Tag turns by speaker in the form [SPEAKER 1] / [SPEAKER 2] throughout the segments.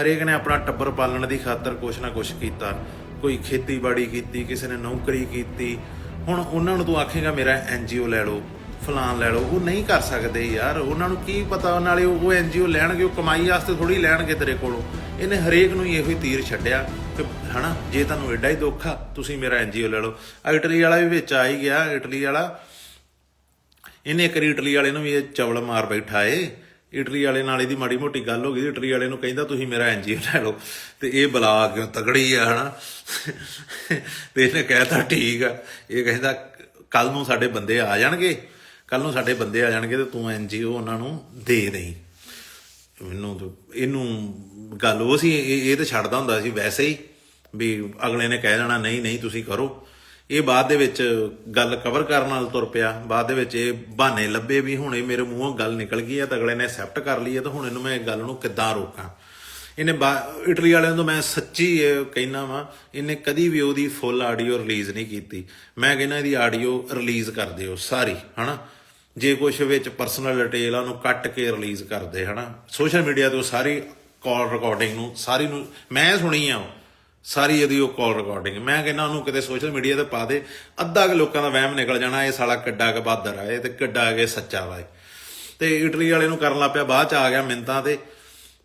[SPEAKER 1] ਹਰੇਕ ਨੇ ਆਪਣਾ ਟੱਬਰ ਪਾਲਣ ਦੀ ਖਾਤਰ ਕੁਛ ਨਾ ਕੁਛ ਕੀਤਾ। ਕੋਈ ਖੇਤੀਬਾੜੀ ਕੀਤੀ, ਕਿਸੇ ਨੇ ਨੌਕਰੀ ਕੀਤੀ। ਹੁਣ ਉਹਨਾਂ ਨੂੰ ਤੂੰ ਆਖੇਗਾ, ਮੇਰਾ ਐਨਜੀਓ ਲੈ ਲਓ ਫਲਾਨ ਲੈ ਲਓ। ਉਹ ਨਹੀਂ ਕਰ ਸਕਦੇ ਯਾਰ। ਉਹਨਾਂ ਨੂੰ ਕੀ ਪਤਾ, ਨਾਲੇ ਉਹ ਐਨਜੀਓ ਲੈਣਗੇ, ਉਹ ਕਮਾਈ ਵਾਸਤੇ ਥੋੜੀ ਲੈਣਗੇ ਤੇਰੇ ਕੋਲੋਂ। ਇਹਨੇ ਹਰੇਕ ਨੂੰ ਇਹੋ ਹੀ ਤੀਰ ਛੱਡਿਆ ਕਿ, ਹਨਾ, ਜੇ ਤੁਹਾਨੂੰ ਐਡਾ ਹੀ ਦੁੱਖ ਆ, ਤੁਸੀਂ ਮੇਰਾ ਐਨਜੀਓ ਲੈ ਲਓ। ਇਟਲੀ ਵਾਲਾ ਵੀ ਵਿੱਚ ਆ ਹੀ ਗਿਆ, ਇਟਲੀ ਵਾਲਾ। ਇਹਨੇ ਇੱਕ ਇਟਲੀ ਵਾਲੇ ਨੂੰ ਵੀ ਇਹ ਚਵਲ ਮਾਰ ਬੈਠਾ ਏ। ਇਟਲੀ ਵਾਲੇ ਨਾਲ ਇਹਦੀ ਮਾੜੀ ਮੋਟੀ ਗੱਲ ਹੋ ਗਈ ਇਟਲੀ ਵਾਲੇ ਨੂੰ ਕਹਿੰਦਾ, ਤੁਸੀਂ ਮੇਰਾ ਐਨਜੀਓ ਲੈ ਲਓ। ਤੇ ਇਹ ਬਲਾ ਕਿਉਂ ਤਗੜੀ ਆ, ਹਨਾ? ਤੇ ਇਹਨੇ ਕਹਿਤਾ, ਠੀਕ ਆ। ਇਹ ਕਹਿੰਦਾ ਕੱਲ ਨੂੰ ਸਾਡੇ ਬੰਦੇ ਆ ਜਾਣਗੇ। ਕੱਲ ਨੂੰ ਸਾਡੇ ਬੰਦੇ ਆ ਜਾਣਗੇ ਤੇ ਤੂੰ ਐਨਜੀਓ ਉਹਨਾਂ ਨੂੰ ਦੇ ਦੇਈਂ। ਮੈਨੂੰ ਇਹਨੂੰ ਗੱਲ ਉਹ ਸੀ, ਇਹ ਇਹ ਤਾਂ ਛੱਡਦਾ ਹੁੰਦਾ ਸੀ ਵੈਸੇ ਹੀ, ਵੀ ਅਗਲੇ ਨੇ ਕਹਿ ਦੇਣਾ, ਨਹੀਂ ਨਹੀਂ, ਤੁਸੀਂ ਕਰੋ। ਇਹ ਬਾਅਦ ਦੇ ਵਿੱਚ ਗੱਲ ਕਵਰ ਕਰਨ ਨਾਲ ਤੁਰ ਪਿਆ। ਬਾਅਦ ਦੇ ਵਿੱਚ ਇਹ ਬਹਾਨੇ ਲੱਭੇ ਵੀ ਹੁਣ ਇਹ ਮੇਰੇ ਮੂੰਹੋਂ ਗੱਲ ਨਿਕਲ ਗਈ ਹੈ ਤਾਂ ਅਗਲੇ ਨੇ ਐਕਸੈਪਟ ਕਰ ਲਈ ਹੈ ਤਾਂ ਹੁਣ ਇਹਨੂੰ ਮੈਂ ਇਹ ਗੱਲ ਨੂੰ ਕਿੱਦਾਂ ਰੋਕਾਂ? ਇਹਨੇ ਬਾ- ਇਟਲੀ ਵਾਲਿਆਂ ਤੋਂ ਮੈਂ ਸੱਚੀ ਇਹ ਕਹਿਣਾ ਵਾਂ ਇਹਨੇ ਕਦੀ ਵੀ ਉਹਦੀ ਫੁੱਲ ਆਡੀਓ ਰਿਲੀਜ਼ ਨਹੀਂ ਕੀਤੀ। ਮੈਂ ਕਹਿੰਦਾ ਇਹਦੀ ਆਡੀਓ ਰਿਲੀਜ਼ ਕਰ ਦਿਓ ਸਾਰੀ ਹਨਾ? ਜੇ ਕੁਛ ਵਿੱਚ ਪਰਸਨਲ ਡਿਟੇਲ ਆ ਉਹਨੂੰ ਕੱਟ ਕੇ ਰਿਲੀਜ਼ ਕਰਦੇ ਹਨਾ? ਸੋਸ਼ਲ ਮੀਡੀਆ ਤੇ ਉਹ ਸਾਰੀ ਕਾਲ ਰਿਕਾਰਡਿੰਗ ਨੂੰ ਸਾਰੀ ਨੂੰ ਮੈਂ ਸੁਣੀ ਆ ਉਹ, ਸਾਰੀ ਇਹਦੀ ਉਹ ਕਾਲ ਰਿਕਾਰਡਿੰਗ ਮੈਂ ਕਹਿੰਦਾ ਉਹਨੂੰ ਕਿਤੇ ਸੋਸ਼ਲ ਮੀਡੀਆ ਤੇ ਪਾ ਦੇ, ਅੱਧਾ ਕੁ ਲੋਕਾਂ ਦਾ ਵਹਿਮ ਨਿਕਲ ਜਾਣਾ, ਇਹ ਸਾਲਾ ਕਿੱਡਾ ਕੁ ਬਹਾਦਰ ਆ, ਇਹ ਤੇ ਕਿੱਡਾ ਕੁ ਸੱਚਾ ਵਾ ਇਹ। ਤੇ ਇਟਲੀ ਵਾਲੇ ਨੂੰ ਕਰਨ ਲੱਗ ਪਿਆ, ਬਾਅਦ ਚ ਆ ਗਿਆ ਮਿੰਤਾ ਤੇ।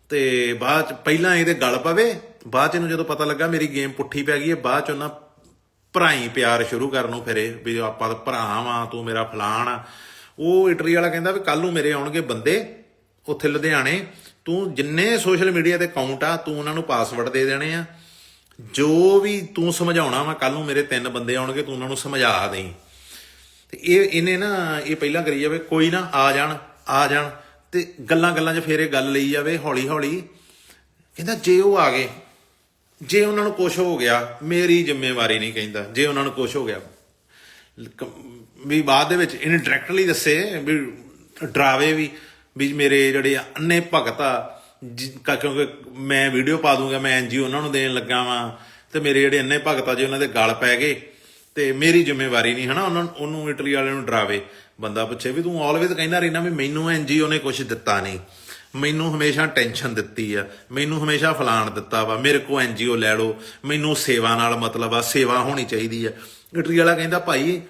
[SPEAKER 1] ਤੇ ਬਾਅਦ ਚ ਪਹਿਲਾਂ ਇਹਦੇ ਗਲ ਪਵੇ, ਬਾਅਦ ਚ ਇਹਨੂੰ ਜਦੋਂ ਪਤਾ ਲੱਗਾ ਮੇਰੀ ਗੇਮ ਪੁੱਠੀ ਪੈ ਗਈ ਹੈ, ਬਾਅਦ ਚ ਉਹਨਾਂ ਭਰਾਈ ਪਿਆਰ ਸ਼ੁਰੂ ਕਰਨ ਨੂੰ ਫਿਰੇ, ਵੀ ਆਪਾਂ ਤਾਂ ਭਰਾ ਵਾਂ, ਤੂੰ ਮੇਰਾ ਫਲਾਣ ਆ। ਉਹ ਇਟਲੀ ਵਾਲਾ ਕਹਿੰਦਾ ਵੀ ਕੱਲ ਨੂੰ ਮੇਰੇ ਆਉਣਗੇ ਬੰਦੇ, ਉੱਥੇ ਲੁਧਿਆਣੇ। ਤੂੰ ਜਿੰਨੇ ਸੋਸ਼ਲ ਮੀਡੀਆ ਤੇ ਅਕਾਊਂਟ ਆ, ਤੂੰ ਉਹਨਾਂ ਨੂੰ ਪਾਸਵਰਡ ਦੇ ਦੇਣੇ ਆ। ਜੋ ਵੀ ਤੂੰ ਸਮਝਾਉਣਾ ਵਾ ਕੱਲ ਨੂੰ ਮੇਰੇ ਤਿੰਨ ਬੰਦੇ ਆਉਣਗੇ, ਤੂੰ ਉਹਨਾਂ ਨੂੰ ਸਮਝਾ ਦੇਈਂ। ਤੇ ਇਹ, ਇਹਨੇ ਨਾ, ਇਹ ਪਹਿਲਾਂ ਕਰੀ ਜਾਵੇ, ਕੋਈ ਨਾ, ਆ ਜਾਣ ਆ ਜਾਣ। ਤੇ ਗੱਲਾਂ ਗੱਲਾਂ 'ਚ ਫੇਰ ਇਹ ਗੱਲ ਲਈ ਜਾਵੇ ਹੌਲੀ ਹੌਲੀ ਕਹਿੰਦਾ, ਜੇ ਉਹ ਆ ਗਏ, ਜੇ ਉਹਨਾਂ ਨੂੰ ਕੁਝ ਹੋ ਗਿਆ, ਮੇਰੀ ਜ਼ਿੰਮੇਵਾਰੀ ਨਹੀਂ ਕਹਿੰਦਾ, ਜੇ ਉਹਨਾਂ ਨੂੰ ਕੁਝ ਹੋ ਗਿਆ। ਵੀ ਬਾਅਦ ਦੇ ਵਿੱਚ ਇਹਨੇ ਡਾਇਰੈਕਟਲੀ ਦੱਸੇ ਵੀ, ਡਰਾਵੇ ਵੀ ਵੀ ਮੇਰੇ ਜਿਹੜੇ ਅੰਨੇ ਭਗਤ ਆ ਕਿਉਂਕਿ ਮੈਂ ਵੀਡੀਓ ਪਾ ਦੂੰਗਾ, ਮੈਂ ਐਨਜੀਓ ਉਹਨਾਂ ਨੂੰ ਦੇਣ ਲੱਗਾ ਵਾਂ, ਤੇ ਮੇਰੇ ਜਿਹੜੇ ਇੰਨੇ ਭਗਤ ਜੀ ਉਹਨਾਂ ਦੇ ਗਲ ਪੈ ਗਏ, ਤੇ ਮੇਰੀ ਜ਼ਿੰਮੇਵਾਰੀ ਨਹੀਂ ਹਨਾ, ਉਹਨਾਂ ਨੂੰ ਉਹਨੂੰ ਇਟਲੀ ਵਾਲਿਆਂ ਨੂੰ ਡਰਾਵੇ। ਬੰਦਾ ਪੁੱਛੇ ਵੀ ਤੂੰ ਆਲਵੇਜ਼ ਕਹਿੰਦਾ ਰਹਿਣਾ ਵੀ ਮੈਨੂੰ ਐਨਜੀਓ ਨੇ ਕੁਝ ਦਿੱਤਾ ਨਹੀਂ। ਮੈਨੂੰ ਹਮੇਸ਼ਾ ਟੈਨਸ਼ਨ ਦਿੱਤੀ ਆ, ਮੈਨੂੰ ਹਮੇਸ਼ਾ ਫਲਾਣ ਦਿੱਤਾ ਵਾ, ਮੇਰੇ ਕੋ ਐਨਜੀਓ ਲੈ ਲਓ, ਮੈਨੂੰ ਸੇਵਾ ਨਾਲ ਮਤਲਬ ਆ, ਸੇਵਾ ਹੋਣੀ ਚਾਹੀਦੀ ਆ। ਇਟਲੀ ਵਾਲਾ ਕਹਿੰਦਾ, ਭਾਈ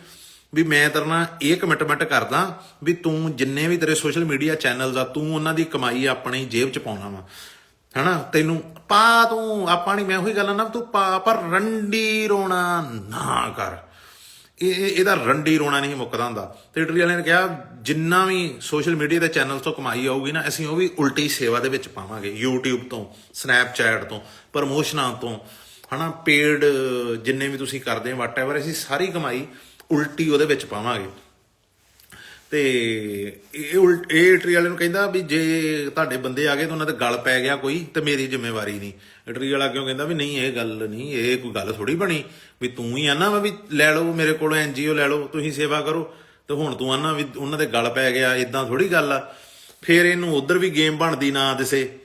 [SPEAKER 1] ਵੀ ਮੈਂ ਤੇਰੇ ਨਾਲ ਇਹ ਕਮਿਟਮੈਂਟ ਕਰਦਾ ਵੀ ਤੂੰ ਜਿੰਨੇ ਵੀ ਤੇਰੇ ਸੋਸ਼ਲ ਮੀਡੀਆ ਚੈਨਲਸ ਆ, ਤੂੰ ਉਹਨਾਂ ਦੀ ਕਮਾਈ ਆਪਣੀ ਜੇਬ 'ਚ ਪਾਉਣਾ ਵਾ। ਹਨਾ? ਤੈਨੂੰ ਪਾ ਤੂੰ, ਆਪਾਂ ਨਹੀਂ ਮੈਂ ਉਹੀ ਗੱਲ ਨਾ ਤੂੰ ਪਾ, ਪਰ ਰੰਡੀ ਰੋਣਾ ਨਾ ਕਰ। ਇਹ ਇਹਦਾ ਰੰਡੀ ਰੋਣਾ ਨਹੀਂ ਮੁੱਕਦਾ ਹੁੰਦਾ। ਤੇ ਇਟਲੀ ਵਾਲਿਆਂ ਨੇ ਕਿਹਾ, ਜਿੰਨਾ ਵੀ ਸੋਸ਼ਲ ਮੀਡੀਆ ਦੇ ਚੈਨਲ ਤੋਂ ਕਮਾਈ ਆਊਗੀ ਨਾ, ਅਸੀਂ ਉਹ ਵੀ ਉਲਟੀ ਸੇਵਾ ਦੇ ਵਿੱਚ ਪਾਵਾਂਗੇ, YouTube ਤੋਂ, Snapchat ਤੋਂ ਪ੍ਰਮੋਸ਼ਨਾਂ ਤੋਂ। ਹਨਾ? ਪੇਡ ਜਿੰਨੇ ਵੀ ਤੁਸੀਂ ਕਰਦੇ ਹੋ ਵਟਐਵਰ ਅਸੀਂ ਸਾਰੀ ਕਮਾਈ ਉਲਟੀ ਉਹਦੇ ਵਿੱਚ ਪਾਵਾਂਗੇ। ਤੇ ਇਹ ਉਲਟ ਇਹ ਇਟਰੀ ਵਾਲੇ ਨੂੰ ਕਹਿੰਦਾ ਵੀ ਜੇ ਤੁਹਾਡੇ ਬੰਦੇ ਆ ਗਏ ਤਾਂ ਉਹਨਾਂ ਦੇ ਗਲ ਪੈ ਗਿਆ ਕੋਈ ਤੇ ਮੇਰੀ ਜ਼ਿੰਮੇਵਾਰੀ ਨਹੀਂ। ਇਟਰੀ ਵਾਲਾ ਕਿਉਂ ਕਹਿੰਦਾ ਵੀ ਨਹੀਂ, ਇਹ ਗੱਲ ਨਹੀਂ, ਇਹ ਕੋਈ ਗੱਲ ਥੋੜੀ ਬਣੀ ਵੀ ਤੂੰ ਹੀ ਆਨਾ ਵਾ ਵੀ ਲੈ ਲਓ, ਮੇਰੇ ਕੋਲੋਂ ਐਨਜੀਓ ਲੈ ਲਓ, ਤੁਸੀਂ ਸੇਵਾ ਕਰੋ। ਤੇ ਹੁਣ ਤੂੰ ਆਨਾ ਵੀ ਉਹਨਾਂ ਦੇ ਗਲ ਪੈ ਗਿਆ ਇਦਾਂ ਥੋੜੀ ਗੱਲ ਆ। ਫਿਰ ਇਹਨੂੰ ਉਧਰ ਵੀ ਗੇਮ ਬਣਦੀ ਨਾ ਦਿਸੇ।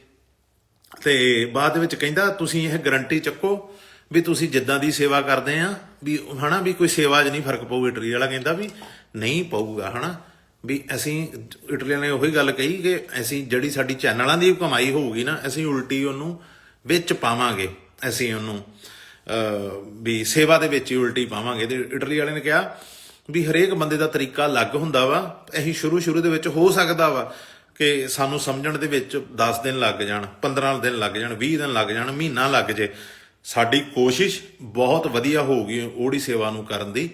[SPEAKER 1] ਤੇ ਬਾਅਦ ਵਿੱਚ ਕਹਿੰਦਾ ਤੁਸੀਂ ਇਹ ਗਰੰਟੀ ਚੱਕੋ ਵੀ ਤੁਸੀਂ ਜਿੱਦਾਂ ਦੀ ਸੇਵਾ ਕਰਦੇ ਆ, ਵੀ ਹਨਾ, ਵੀ ਕੋਈ ਸੇਵਾ 'ਚ ਨਹੀਂ ਫ਼ਰਕ ਪਊ, ਇਟਲੀ ਵਾਲਾ ਕਹਿੰਦਾ ਵੀ ਨਹੀਂ ਪਊਗਾ, ਹਨਾ। ਵੀ ਅਸੀਂ, ਇਟਲੀ ਨੇ ਉਹੀ ਗੱਲ ਕਹੀ ਕਿ ਅਸੀਂ ਜਿਹੜੀ ਸਾਡੀ ਚੈਨਲਾਂ ਦੀ ਕਮਾਈ ਹੋਊਗੀ ਨਾ, ਅਸੀਂ ਉਲਟੀ ਉਹਨੂੰ ਵਿੱਚ ਪਾਵਾਂਗੇ, ਅਸੀਂ ਉਹਨੂੰ, ਅਹ, ਵੀ ਸੇਵਾ ਦੇ ਵਿੱਚ ਹੀ ਉਲਟੀ ਪਾਵਾਂਗੇ। ਤੇ ਇਟਲੀ ਵਾਲੇ ਨੇ ਕਿਹਾ ਵੀ ਹਰੇਕ ਬੰਦੇ ਦਾ ਤਰੀਕਾ ਅਲੱਗ ਹੁੰਦਾ ਵਾ ਅਸੀਂ ਸ਼ੁਰੂ ਸ਼ੁਰੂ ਦੇ ਵਿੱਚ ਹੋ ਸਕਦਾ ਵਾ ਕਿ ਸਾਨੂੰ ਸਮਝਣ ਦੇ ਵਿੱਚ 10 ਦਿਨ ਲੱਗ ਜਾਣ 15 ਦਿਨ ਲੱਗ ਜਾਣ 20 ਦਿਨ ਲੱਗ ਜਾਣ, ਮਹੀਨਾ ਲੱਗ ਜੇ। ਸਾਡੀ ਕੋਸ਼ਿਸ਼ ਬਹੁਤ ਵਧੀਆ ਹੋਊਗੀ ਉਹਦੀ ਸੇਵਾ ਨੂੰ ਕਰਨ ਦੀ।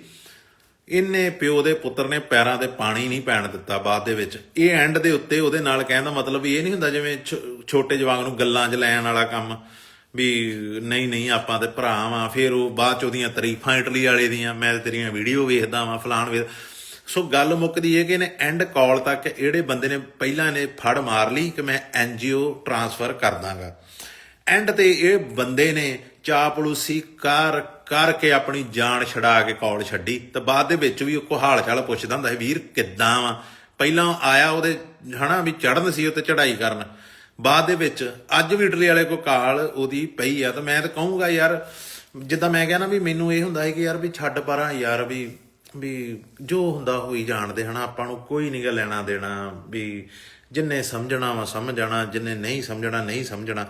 [SPEAKER 1] ਇਹਨੇ ਪਿਓ ਦੇ ਪੁੱਤਰ ਨੇ ਪੈਰਾਂ ਤੇ ਪਾਣੀ ਨਹੀਂ ਪੈਣ ਦਿੱਤਾ ਬਾਅਦ ਦੇ ਵਿੱਚ। ਇਹ ਐਂਡ ਦੇ ਉੱਤੇ ਉਹਦੇ ਨਾਲ ਕਹਿਣ ਦਾ ਮਤਲਬ ਵੀ ਇਹ ਨਹੀਂ ਹੁੰਦਾ ਜਿਵੇਂ ਛੋ- ਛੋਟੇ ਜਵਾਗ ਨੂੰ ਗੱਲਾਂ 'ਚ ਲੈਣ ਵਾਲਾ ਕੰਮ ਵੀ ਨਹੀਂ ਨਹੀਂ ਆਪਾਂ ਤੇ ਭਰਾ ਵਾਂ, ਫਿਰ ਉਹ ਬਾਅਦ ਚ ਉਹਦੀਆਂ ਤਾਰੀਫਾਂ ਇਟਲੀ ਵਾਲੇ ਦੀਆਂ, ਮੈਂ ਤੇਰੀਆਂ ਵੀਡੀਓ ਵੇਖਦਾ ਵਾਂ, ਫਲਾਣ ਵੇ। ਸੋ ਗੱਲ ਮੁੱਕਦੀ ਹੈ ਕਿ ਇਹਨੇ ਐਂਡ ਕਾਲ ਤੱਕ ਜਿਹੜੇ ਬੰਦੇ ਨੇ ਪਹਿਲਾਂ ਨੇ ਫੜ ਮਾਰ ਲਈ ਕਿ ਮੈਂ ਐਨਜੀਓ ਟ੍ਰਾਂਸਫਰ ਕਰ ਦਾਂਗਾ। ਐਂਡ ਤੇ ਇਹ ਬੰਦੇ ਨੇ ਚਾਪਲੂਸੀ ਕਰ ਕਰਕੇ ਆਪਣੀ ਜਾਨ ਛਡਾ ਕੇ ਕੌਲ ਛੱਡੀ ਤੇ ਬਾਅਦ ਦੇ ਵਿੱਚ ਵੀ ਉਹ ਕੋ ਹਾਲ ਚਾਲ ਪੁੱਛਦਾ ਹੁੰਦਾ ਸੀ, ਵੀਰ, ਕਿੱਦਾਂ ਵਾ? ਪਹਿਲਾਂ ਆਇਆ ਉਹਦੇ, ਹਨਾ, ਵੀ ਚੜਨ ਸੀ ਉੱਤੇ ਚੜਾਈ ਕਰਨ। ਬਾਅਦ ਦੇ ਵਿੱਚ ਅੱਜ ਵੀ ਇਟਲੀ ਵਾਲੇ ਕੋ ਕਾਲ ਉਹਦੀ ਪਈ ਆ ਤਾਂ ਮੈਂ ਤਾਂ ਕਹੂੰਗਾ, ਯਾਰ, ਜਿੱਦਾਂ ਮੈਂ ਕਿਹਾ ਨਾ ਵੀ ਮੈਨੂੰ ਇਹ ਹੁੰਦਾ ਹੈ ਕਿ ਯਾਰ ਵੀ ਛੱਡ ਪਰਾਂ ਯਾਰ ਵੀ ਵੀ ਜੋ ਹੁੰਦਾ ਹੋਈ ਜਾਣਦੇ, ਹਨਾ, ਆਪਾਂ ਨੂੰ ਕੋਈ ਨਹੀਂ ਗਾ ਲੈਣਾ ਦੇਣਾ ਵੀ ਜਿੰਨੇ ਸਮਝਣਾ ਵਾ, ਸਮਝ ਜਾਣਾ, ਜਿੰਨੇ ਨਹੀਂ ਸਮਝਣਾ ਨਹੀਂ ਸਮਝਣਾ।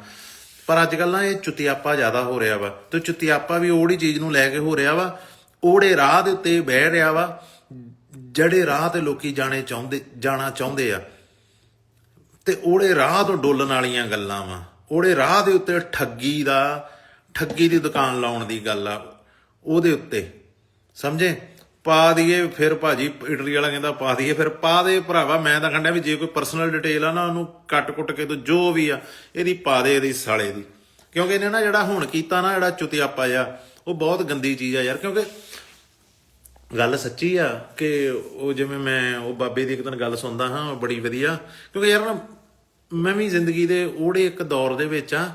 [SPEAKER 1] ਪਰ ਅੱਜ ਕੱਲ੍ਹ ਨਾ ਇਹ ਚੁਤਿਆਪਾ ਜ਼ਿਆਦਾ ਹੋ ਰਿਹਾ ਵਾ ਤੇ ਚੁਤਿਆਪਾ ਵੀ ਉਹੜੀ ਚੀਜ਼ ਨੂੰ ਲੈ ਕੇ ਹੋ ਰਿਹਾ ਵਾ। ਉਹੜੇ ਰਾਹ ਦੇ ਉੱਤੇ ਬਹਿ ਰਿਹਾ ਵਾ, ਜਿਹੜੇ ਰਾਹ ਤੇ ਲੋਕੀ ਜਾਣੇ ਚਾਹੁੰਦੇ, ਜਾਣਾ ਚਾਹੁੰਦੇ ਆ। ਤੇ ਉਹੜੇ ਰਾਹ ਤੋਂ ਡੋਲਣ ਵਾਲੀਆਂ ਗੱਲਾਂ ਵਾ। ਉਹੜੇ ਰਾਹ ਦੇ ਉੱਤੇ ਠੱਗੀ ਦਾ, ਠੱਗੀ ਦੀ ਦੁਕਾਨ ਲਾਉਣ ਦੀ ਗੱਲ ਆ ਉਹਦੇ ਉੱਤੇ। ਸਮਝੇ? ਪਾ ਦਈਏ, ਫਿਰ ਭਾਜੀ ਇਟਲੀ ਵਾਲਾ ਕਹਿੰਦਾ ਪਾ ਦਈਏ, ਫਿਰ ਪਾ ਦੇ ਭਰਾਵਾ, ਮੈਂ ਤਾਂ ਕਹਿੰਦਾ ਵੀ ਜੇ ਕੋਈ ਪਰਸਨਲ ਡਿਟੇਲ ਆ ਨਾ, ਉਹਨੂੰ ਕੱਟ ਕੁੱਟ ਕੇ ਤੂੰ ਜੋ ਵੀ ਆ, ਇਹਦੀ ਪਾ ਦੇ, ਇਹਦੀ ਸਾਲੇ ਦੀ। ਕਿਉਂਕਿ ਇਹਨੇ ਨਾ ਜਿਹੜਾ ਹੁਣ ਕੀਤਾ ਨਾ, ਜਿਹੜਾ ਚੁਤਿਆਪਾ ਆ ਉਹ ਬਹੁਤ ਗੰਦੀ ਚੀਜ਼ ਆ ਯਾਰ, ਕਿਉਂਕਿ ਗੱਲ ਸੱਚੀ ਆ ਕਿ ਉਹ ਜਿਵੇਂ ਮੈਂ, ਉਹ ਬਾਬੇ ਦੀ ਇੱਕ ਦਿਨ ਗੱਲ ਸੁਣਦਾ ਹਾਂ, ਉਹ ਬੜੀ ਵਧੀਆ, ਕਿਉਂਕਿ ਯਾਰ ਨਾ, ਮੈਂ ਵੀ ਜ਼ਿੰਦਗੀ ਦੇ ਉਹੜੇ ਇੱਕ ਦੌਰ ਦੇ ਵਿੱਚ ਆ,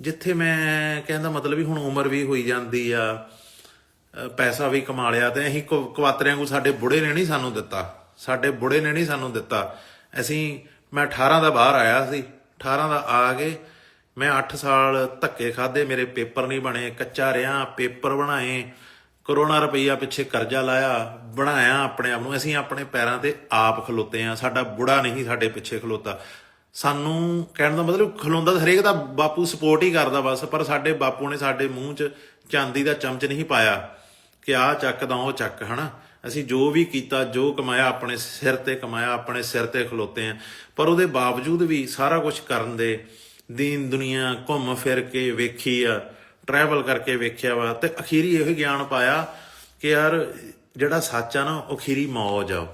[SPEAKER 1] ਜਿੱਥੇ ਮੈਂ ਕਹਿੰਦਾ ਮਤਲਬ ਵੀ ਹੁਣ ਉਮਰ ਵੀ ਹੋਈ ਜਾਂਦੀ ਆ ਪੈਸਾ ਵੀ ਕਮਾ ਲਿਆ ਤੇ ਅਸੀਂ ਕੁ- ਨੂੰ ਸਾਡੇ ਬੁੜੇ ਨੇ ਨਹੀਂ ਸਾਨੂੰ ਦਿੱਤਾ। ਸਾਡੇ ਬੁੜੇ ਨੇ ਨਹੀਂ ਸਾਨੂੰ ਦਿੱਤਾ। ਅਸੀਂ ਮੈਂ 18 ਦਾ ਬਾਹਰ ਆਇਆ ਸੀ। 18 ਦਾ ਆ ਕੇ ਮੈਂ 8 ਸਾਲ ਧੱਕੇ ਖਾਦੇ ਮੇਰੇ ਪੇਪਰ ਨਹੀਂ ਬਣੇ। ਕੱਚਾ ਰਿਆਂ ਪੇਪਰ ਬਣਾਏ। ਕਰੋਨਾ ਰੁਪਈਆ ਪਿੱਛੇ ਕਰਜ਼ਾ ਲਾਇਆ। ਬਣਾਇਆ ਆਪਣੇ ਆਪ ਨੂੰ। ਅਸੀਂ ਆਪਣੇ ਪੈਰਾਂ ਤੇ ਆਪ ਖਲੋਤੇ ਆ ਸਾਡਾ ਬੁੜਾ ਨਹੀਂ ਸਾਡੇ ਪਿੱਛੇ ਖਲੋਤਾ। ਸਾਨੂੰ ਕਹਿਣ ਦਾ ਮਤਲਬ ਖਲੋਂਦਾ ਹਰੇਕ ਦਾ। ਬਾਪੂ ਸਪੋਰਟ ਹੀ ਕਰਦਾ ਬਸ। ਪਰ ਸਾਡੇ ਬਾਪੂ ਨੇ ਸਾਡੇ ਮੂੰਹ 'ਚ ਚਾਂਦੀ ਦਾ ਚਮਚ ਨਹੀਂ ਪਾਇਆ। ਕਿ ਆਹ ਚੱਕਦਾ, ਉਹ ਚੱਕ, ਹਨਾ? ਅਸੀਂ ਜੋ ਵੀ ਕੀਤਾ, ਜੋ ਕਮਾਇਆ, ਆਪਣੇ ਸਿਰ ਤੇ ਕਮਾਇਆ, ਆਪਣੇ ਸਿਰ ਤੇ ਖਲੋਤੇ ਆ ਪਰ ਉਹਦੇ ਬਾਵਜੂਦ ਵੀ ਸਾਰਾ ਕੁਝ ਕਰਨ ਦੇ, ਦੀਨ ਦੁਨੀਆ ਘੁੰਮ ਫਿਰ ਕੇ ਵੇਖੀ ਆ ਟਰੈਵਲ ਕਰਕੇ ਵੇਖਿਆ ਵਾ, ਤੇ ਅਖੀਰੀ ਇਹ ਗਿਆਨ ਪਾਇਆ ਕਿ ਯਾਰ, ਜਿਹੜਾ ਸੱਚ ਆ ਨਾ, ਉਹ ਅਖੀਰੀ ਮੌਜ ਆ।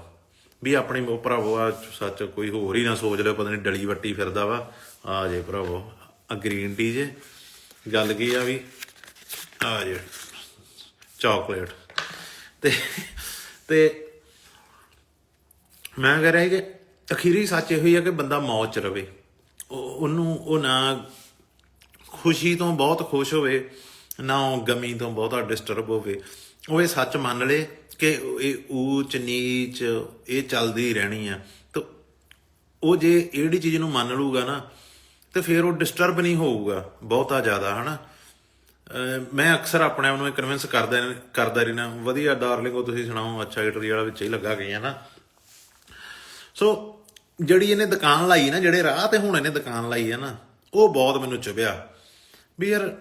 [SPEAKER 1] ਵੀ ਆਪਣੇ ਉਹ ਭਰਾਵੋ, ਆ ਸੱਚ ਕੋਈ ਹੋਰ ਹੀ ਨਾ ਸੋਚ ਲਿਓ, ਪਤਾ ਨਹੀਂ ਡਲੀ ਵੱਟੀ ਫਿਰਦਾ ਵਾ। ਆ ਜੇ ਭਰਾਵੋ, ਆ ਗ੍ਰੀਨ ਟੀ ਜੇ। ਗੱਲ ਕੀ ਆ ਵੀ? ਆ ਜੇ। ਚਾਕਲੇਟ। ਤੇ ਤੇ ਮੈਂ ਕਹਿ ਰਿਹਾ ਸੀ ਕਿ ਅਖੀਰੀ ਸੱਚ ਇਹ ਹੋਈ ਆ ਕਿ ਬੰਦਾ ਮੌਜ ਚ ਰਵੇ। ਉਹ- ਉਹਨੂੰ, ਉਹ ਨਾ ਖੁਸ਼ੀ ਤੋਂ ਬਹੁਤ ਖੁਸ਼ ਹੋਵੇ, ਨਾ ਉਹ ਗਮੀ ਤੋਂ ਬਹੁਤਾ ਡਿਸਟਰਬ ਹੋਵੇ। ਉਹ ਇਹ ਸੱਚ ਮੰਨ ਲੇ ਕਿ ਇਹ ਊਚ, ਨੀਚ, ਇਹ ਚੱਲਦੀ ਰਹਿਣੀ ਆ। ਤਾਂ ਉਹ ਜੇ ਇਹੜੀ ਚੀਜ਼ ਨੂੰ ਮੰਨ ਲੂਗਾ ਨਾ, ਤੇ ਫਿਰ ਉਹ ਡਿਸਟਰਬ ਨਹੀਂ ਹੋਊਗਾ, ਬਹੁਤਾ ਜ਼ਿਆਦਾ, ਹਨਾ? ਮੈਂ ਅਕਸਰ ਆਪਣੇ ਆਪ ਨੂੰ ਕਨਵਿੰਸ ਕਰਦਾ ਕਰਦਾ ਰਹਿਣਾ ਵਧੀਆ ਡਾਰਲਿੰਗੋ ਤੁਸੀਂ ਸੁਣਾਓ, ਅੱਛਾ ਇਟਲੀ ਵਾਲਾ ਵਿੱਚ ਹੀ ਲੱਗਾ ਗਈਆਂ ਨਾ ਸੋ ਜਿਹੜੀ ਇਹਨੇ ਦੁਕਾਨ ਲਾਈ ਨਾ, ਜਿਹੜੇ ਰਾਹ ਤੇ ਹੁਣ ਇਹਨੇ ਦੁਕਾਨ ਲਾਈ ਹੈ ਨਾ, ਉਹ ਬਹੁਤ ਮੈਨੂੰ ਚੁਭਿਆ। ਵੀ ਯਾਰ,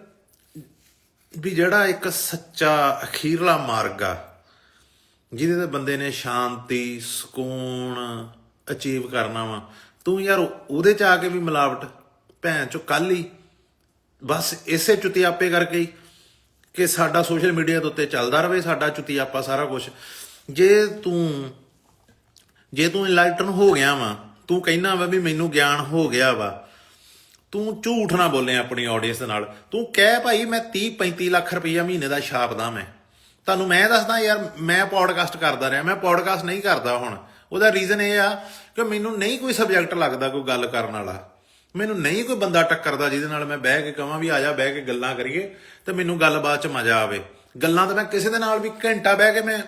[SPEAKER 1] ਵੀ ਜਿਹੜਾ ਇੱਕ ਸੱਚਾ ਅਖੀਰਲਾ ਮਾਰਗ ਆ, ਜਿਹਦੇ ਤੇ ਬੰਦੇ ਨੇ ਸ਼ਾਂਤੀ, ਸਕੂਨ ਅਚੀਵ ਕਰਨਾ ਵਾ, ਤੂੰ ਯਾਰ ਉਹਦੇ ਚ ਆ ਕੇ ਵੀ ਮਿਲਾਵਟ, ਭੈਣ ਚੋ ਕੱਲ ਹੀ ਬਸ ਇਸੇ ਚੁਤਿਆਪੇ ਕਰਕੇ ਹੀ ਕਿ ਸਾਡਾ ਸੋਸ਼ਲ ਮੀਡੀਆ ਦੇ ਉੱਤੇ ਚੱਲਦਾ ਰਵੇ ਸਾਡਾ ਚੁਤਿਆਪਾ ਸਾਰਾ ਕੁਝ ਜੇ ਤੂੰ ਜੇ ਤੂੰ ਇਨਲਾਈਟਨ ਹੋ ਗਿਆ ਵਾ, ਤੂੰ ਕਹਿਣਾ ਵਾ ਵੀ ਮੈਨੂੰ ਗਿਆਨ ਹੋ ਗਿਆ ਵਾ, ਤੂੰ ਝੂਠ ਨਾ ਬੋਲੇ ਆਪਣੀ ਆਡੀਅנס ਦੇ ਨਾਲ। ਤੂੰ ਕਹਿ ਭਾਈ, ਮੈਂ 30 35 ਲੱਖ ਰੁਪਈਆ ਮਹੀਨੇ ਦਾ ਛਾਪਦਾ ਮੈਂ। ਤੁਹਾਨੂੰ ਮੈਂ ਦੱਸਦਾ ਯਾਰ, ਮੈਂ ਪੋਡਕਾਸਟ ਕਰਦਾ ਰਿਹਾ, ਮੈਂ ਪੋਡਕਾਸਟ ਨਹੀਂ ਕਰਦਾ ਹੁਣ। ਉਹਦਾ ਰੀਜ਼ਨ ਇਹ ਆ ਕਿ ਮੈਨੂੰ ਨਹੀਂ ਕੋਈ ਸਬਜੈਕਟ ਲੱਗਦਾ ਕੋਈ ਗੱਲ ਕਰਨ ਵਾਲਾ। ਮੈਨੂੰ ਨਹੀਂ ਕੋਈ ਬੰਦਾ ਟੱਕਰਦਾ ਜਿਹਦੇ ਨਾਲ ਮੈਂ ਬਹਿ ਕੇ ਕਹਾਂ ਵੀ ਆ ਜਾ, ਬਹਿ ਕੇ ਗੱਲਾਂ ਕਰੀਏ ਤੇ ਮੈਨੂੰ ਗੱਲਬਾਤ 'ਚ ਮਜ਼ਾ ਆਵੇ। ਗੱਲਾਂ ਤਾਂ ਮੈਂ ਕਿਸੇ ਦੇ ਨਾਲ ਵੀ ਘੰਟਾ ਬਹਿ ਕੇ ਮੈਂ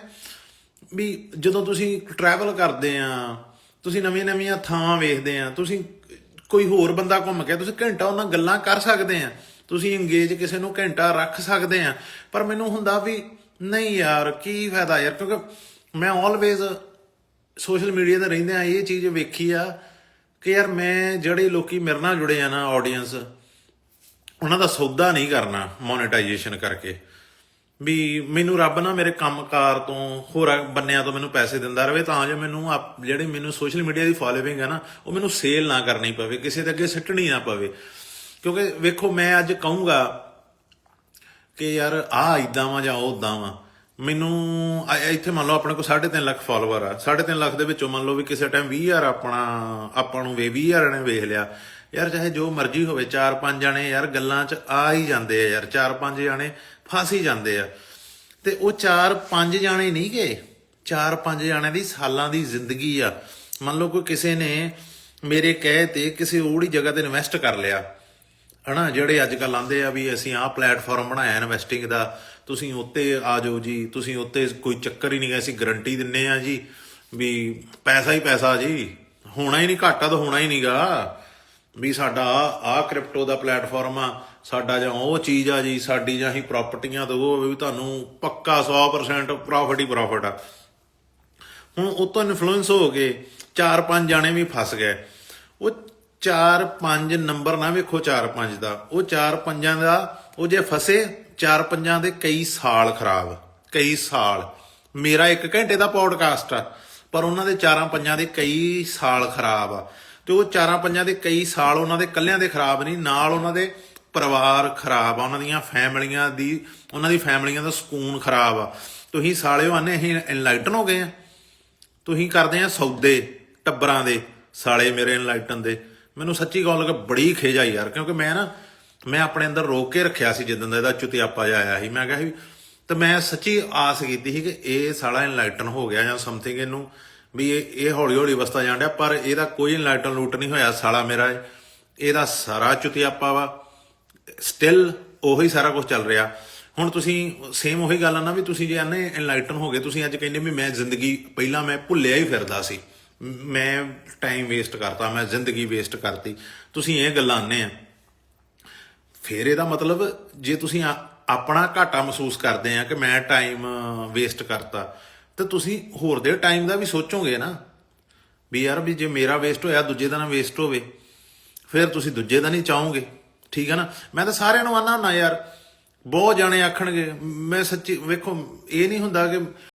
[SPEAKER 1] ਵੀ ਜਦੋਂ ਤੁਸੀਂ ਟਰੈਵਲ ਕਰਦੇ ਆ, ਤੁਸੀਂ ਨਵੀਆਂ ਨਵੀਆਂ ਥਾਵਾਂ ਵੇਖਦੇ ਆ, ਤੁਸੀਂ ਕੋਈ ਹੋਰ ਬੰਦਾ ਘੁੰਮ ਕੇ ਤੁਸੀਂ ਘੰਟਾ ਉਹਨਾਂ ਗੱਲਾਂ ਕਰ ਸਕਦੇ ਆ, ਤੁਸੀਂ ਇੰਗੇਜ ਕਿਸੇ ਨੂੰ ਘੰਟਾ ਰੱਖ ਸਕਦੇ ਆ। ਪਰ ਮੈਨੂੰ ਹੁੰਦਾ ਵੀ ਨਹੀਂ ਯਾਰ, ਕੀ ਫਾਇਦਾ ਯਾਰ? ਕਿਉਂਕਿ ਮੈਂ ਆਲਵੇਜ਼ ਸੋਸ਼ਲ ਮੀਡੀਆ ਤੇ ਰਹਿੰਦੇ ਆ, ਇਹ ਚੀਜ਼ ਵੇਖੀ ਆ ਕਿ ਯਾਰ ਮੈਂ ਜਿਹੜੇ ਲੋਕੀ ਮੇਰੇ ਨਾਲ ਜੁੜੇ ਆ ਨਾ ਆਡੀਅנס ਉਹਨਾਂ ਦਾ ਸੌਦਾ ਨਹੀਂ ਕਰਨਾ ਮੋਨੇਟਾਈਜੇਸ਼ਨ ਕਰਕੇ। ਵੀ ਮੈਨੂੰ ਰੱਬ ਨਾ ਮੇਰੇ ਕੰਮਕਾਰ ਤੋਂ, ਹੋਰ ਬੰਨਿਆਂ ਤੋਂ ਮੈਨੂੰ ਪੈਸੇ ਦਿੰਦਾ ਰਵੇ ਤਾਂ ਜੋ ਮੈਨੂੰ ਆਪ- ਜਿਹੜੇ ਮੈਨੂੰ ਸੋਸ਼ਲ ਮੀਡੀਆ ਦੀ ਫਾਲੋਇੰਗ ਹੈ ਨਾ, ਉਹ ਮੈਨੂੰ ਸੇਲ ਨਾ ਕਰਨੀ ਪਵੇ, ਕਿਸੇ ਦੇ ਅੱਗੇ ਸਿੱਟਣੀ ਨਾ ਪਵੇ। ਕਿਉਂਕਿ ਵੇਖੋ, ਮੈਂ ਅੱਜ ਕਹੂੰਗਾ ਕਿ ਯਾਰ ਆ ਇਦਾਂ ਵਾ ਜਾਂ ਉਹ ਉਦਾਂ ਵਾ। ਮੈਨੂੰ ਇੱਥੇ ਮੰਨ ਲਓ ਆਪਣੇ ਕੋਲ 3.5 ਲੱਖ ਫਾਲੋਅਰ ਆ। 3.5 ਲੱਖ ਦੇ ਵਿੱਚੋਂ ਮੰਨ ਲਓ ਵੀ ਕਿਸੇ ਟਾਈਮ 20000 ਆਪਣਾ, ਆਪਾਂ ਨੂੰ ਵੇ 20000 ਨੇ ਵੇਖ ਲਿਆ। ਯਾਰ ਚਾਹੇ ਜੋ ਮਰਜ਼ੀ ਹੋਵੇ 4-5 ਜਣੇ ਯਾਰ ਗੱਲਾਂ 'ਚ ਆ ਹੀ ਜਾਂਦੇ ਆ ਯਾਰ। 4-5 ਜਣੇ ਫਸ ਹੀ ਜਾਂਦੇ ਆ। ਤੇ ਉਹ 4-5 ਜਾਣੇ ਨਹੀਂ ਗਏ। 4-5 ਜਾਣਿਆਂ ਦੀ ਸਾਲਾਂ ਦੀ ਜ਼ਿੰਦਗੀ ਆ। ਮੰਨ ਲਓ ਕੋਈ ਕਿਸੇ ਨੇ ਮੇਰੇ ਕਹੇ ਤੇ ਕਿਸੇ ਔੜੀ ਜਗ੍ਹਾ ਤੇ ਇਨਵੈਸਟ ਕਰ ਲਿਆ। ਹਨਾ, ਜਿਹੜੇ ਅੱਜ ਕੱਲ ਆਂਦੇ ਆ ਵੀ ਅਸੀਂ ਆਹ ਪਲੇਟਫਾਰਮ ਬਣਾਇਆ ਇਨਵੈਸਟਿੰਗ ਦਾ, ਤੁਸੀਂ ਉੱਤੇ ਆ ਜਾਓ ਜੀ, ਤੁਸੀਂ ਉੱਤੇ ਕੋਈ ਚੱਕਰ ਹੀ ਨਹੀਂ ਗਾ ਅਸੀਂ ਗਾਰੰਟੀ ਦਿੰਨੇ ਆ ਜੀ ਵੀ ਪੈਸਾ ਹੀ ਪੈਸਾ ਜੀ, ਹੋਣਾ ਹੀ ਨਹੀਂ ਘਾਟਾ ਤਾਂ ਹੋਣਾ ਹੀ ਨਹੀਂਗਾ। ਵੀ ਸਾਡਾ ਆ ਕ੍ਰਿਪਟੋ ਦਾ ਪਲੇਟਫਾਰਮ ਆ, ਸਾਡਾ ਜਾਂ ਉਹ ਚੀਜ਼ ਆ ਜੀ, ਸਾਡੀ ਜਾਂ ਹੀ ਪ੍ਰਾਪਰਟੀਆਂ ਤੋਂ ਉਹ ਵੀ ਤੁਹਾਨੂੰ ਪੱਕਾ 100% ਪ੍ਰੋਫਿਟ ਹੀ ਪ੍ਰੋਫਿਟ ਆ। ਹੁਣ ਉਹ ਤੋਂ ਇਨਫਲੂਐਂਸ ਹੋ ਕੇ ਚਾਰ ਪੰਜ ਜਾਣੇ ਵੀ ਫਸ ਗਏ। ਉਹ 4-5 ਨੰਬਰ ਨਾ ਵੇਖੋ 4-5 ਦਾ। ਉਹ 4-5 ਦਾ, ਉਹ ਜੇ ਫਸੇ 4-5 ਦੇ ਕਈ ਸਾਲ ਖਰਾਬ, ਕਈ ਸਾਲ। ਮੇਰਾ 1 ਘੰਟੇ ਦਾ ਪੌਡਕਾਸਟ ਆ, ਪਰ ਉਹਨਾਂ ਦੇ 4-5 ਦੇ ਕਈ ਸਾਲ ਖਰਾਬ ਆ। ਤੇ ਉਹ 4-5 ਦੇ ਕਈ ਸਾਲ ਉਹਨਾਂ ਦੇ ਕੱਲਿਆਂ ਦੇ ਖਰਾਬ ਨਹੀਂ, ਨਾਲ ਉਹਨਾਂ ਦੇ ਪਰਿਵਾਰ ਖਰਾਬ ਆ, ਉਹਨਾਂ ਦੀਆਂ ਫੈਮਲੀਆਂ ਦੀ, ਉਹਨਾਂ ਦੀ ਫੈਮਲੀਆਂ ਦਾ ਸਕੂਨ ਖਰਾਬ ਆ। ਤੁਸੀਂ ਸਾਲਿਓ ਆਨੇ, ਅਸੀਂ ਇਨਲਾਈਟਨ ਹੋ ਗਏ ਆ। ਤੁਸੀਂ ਕਰਦੇ ਆ ਸੌਦੇ, ਟੱਬਰਾਂ ਦੇ, ਸਾਲੇ ਮੇਰੇ ਇਨਲਾਈਟਨ ਦੇ। ਮੈਨੂੰ ਸੱਚੀ ਗੱਲ ਕਿ ਬੜੀ ਖੇਜ ਆਈ ਯਾਰ, ਕਿਉਂਕਿ ਮੈਂ ਨਾ, ਮੈਂ ਆਪਣੇ ਅੰਦਰ ਰੋਕ ਕੇ ਰੱਖਿਆ ਸੀ ਜਦੋਂ ਦਾ ਇਹਦਾ ਚੁਤਿਆਪਾ ਜਿਹਾ ਆਇਆ ਸੀ। ਮੈਂ ਕਿਹਾ ਸੀ, ਤੇ ਮੈਂ ਸੱਚੀ ਆਸ ਕੀਤੀ ਸੀ ਕਿ ਇਹ ਸਾਲਾ ਐਨਲਾਈਟਨ ਹੋ ਗਿਆ ਜਾਂ ਸਮਥਿੰਗ ਇਹਨੂੰ, ਵੀ ਇਹ ਇਹ ਹੌਲੀ ਹੌਲੀ ਵਸਤਾ ਜਾਣ ਡਿਆ, ਪਰ ਇਹਦਾ ਕੋਈ ਐਨਲਾਈਟਨ ਲੂਟ ਨਹੀਂ ਹੋਇਆ, ਸਾਲਾ ਮੇਰਾ ਇਹ। ਇਹਦਾ ਸਾਰਾ ਚੁਤਿਆਪਾ ਵਾ ਸਟਿਲ ਉਹੀ ਸਾਰਾ ਕੁਝ ਚੱਲ ਰਿਹਾ। ਹੁਣ ਤੁਸੀਂ ਸੇਮ ਉਹੀ ਗੱਲ ਆ ਨਾ ਵੀ ਤੁਸੀਂ ਜੇ ਆਨੇ ਐਨਲਾਈਟਨ ਹੋ ਗਏ, ਤੁਸੀਂ ਅੱਜ ਕਹਿੰਦੇ ਵੀ ਮੈਂ ਜ਼ਿੰਦਗੀ, ਪਹਿਲਾਂ ਮੈਂ ਭੁੱਲਿਆ ਹੀ ਫਿਰਦਾ ਸੀ। ਮੈਂ ਟਾਈਮ ਵੇਸਟ ਕਰਤਾ, ਮੈਂ ਜ਼ਿੰਦਗੀ ਵੇਸਟ ਕਰਤੀ। ਤੁਸੀਂ ਇਹ ਗੱਲਾਂ ਆਨੇ ਆ। ਫਿਰ ਇਹਦਾ ਮਤਲਬ ਜੇ ਤੁਸੀਂ ਆਪਣਾ ਘਾਟਾ ਮਹਿਸੂਸ ਕਰਦੇ ਆ ਕਿ ਮੈਂ ਟਾਈਮ ਵੇਸਟ ਕਰਤਾ, ਤੇ ਤੁਸੀਂ ਹੋਰ ਦੇ ਟਾਈਮ ਦਾ ਵੀ ਸੋਚੋਗੇ ਨਾ। ਵੀ ਯਾਰ ਵੀ ਜੇ ਮੇਰਾ ਵੇਸਟ ਹੋਇਆ, ਦੂਜੇ ਦਾ ਨਾ ਵੇਸਟ ਹੋਵੇ, ਫਿਰ ਤੁਸੀਂ ਦੂਜੇ ਦਾ ਨਹੀਂ ਚਾਹੋਗੇ। ਠੀਕ ਹੈ ਨਾ? ਮੈਂ ਤਾਂ ਸਾਰਿਆਂ ਨੂੰ ਆਨਾ ਹੁੰਦਾ ਯਾਰ। ਬਹੁਤ ਜਾਣੇ ਆਖਣਗੇ, ਮੈਂ ਸੱਚੀ ਵੇਖੋ, ਇਹ ਨਹੀਂ ਹੁੰਦਾ ਕਿ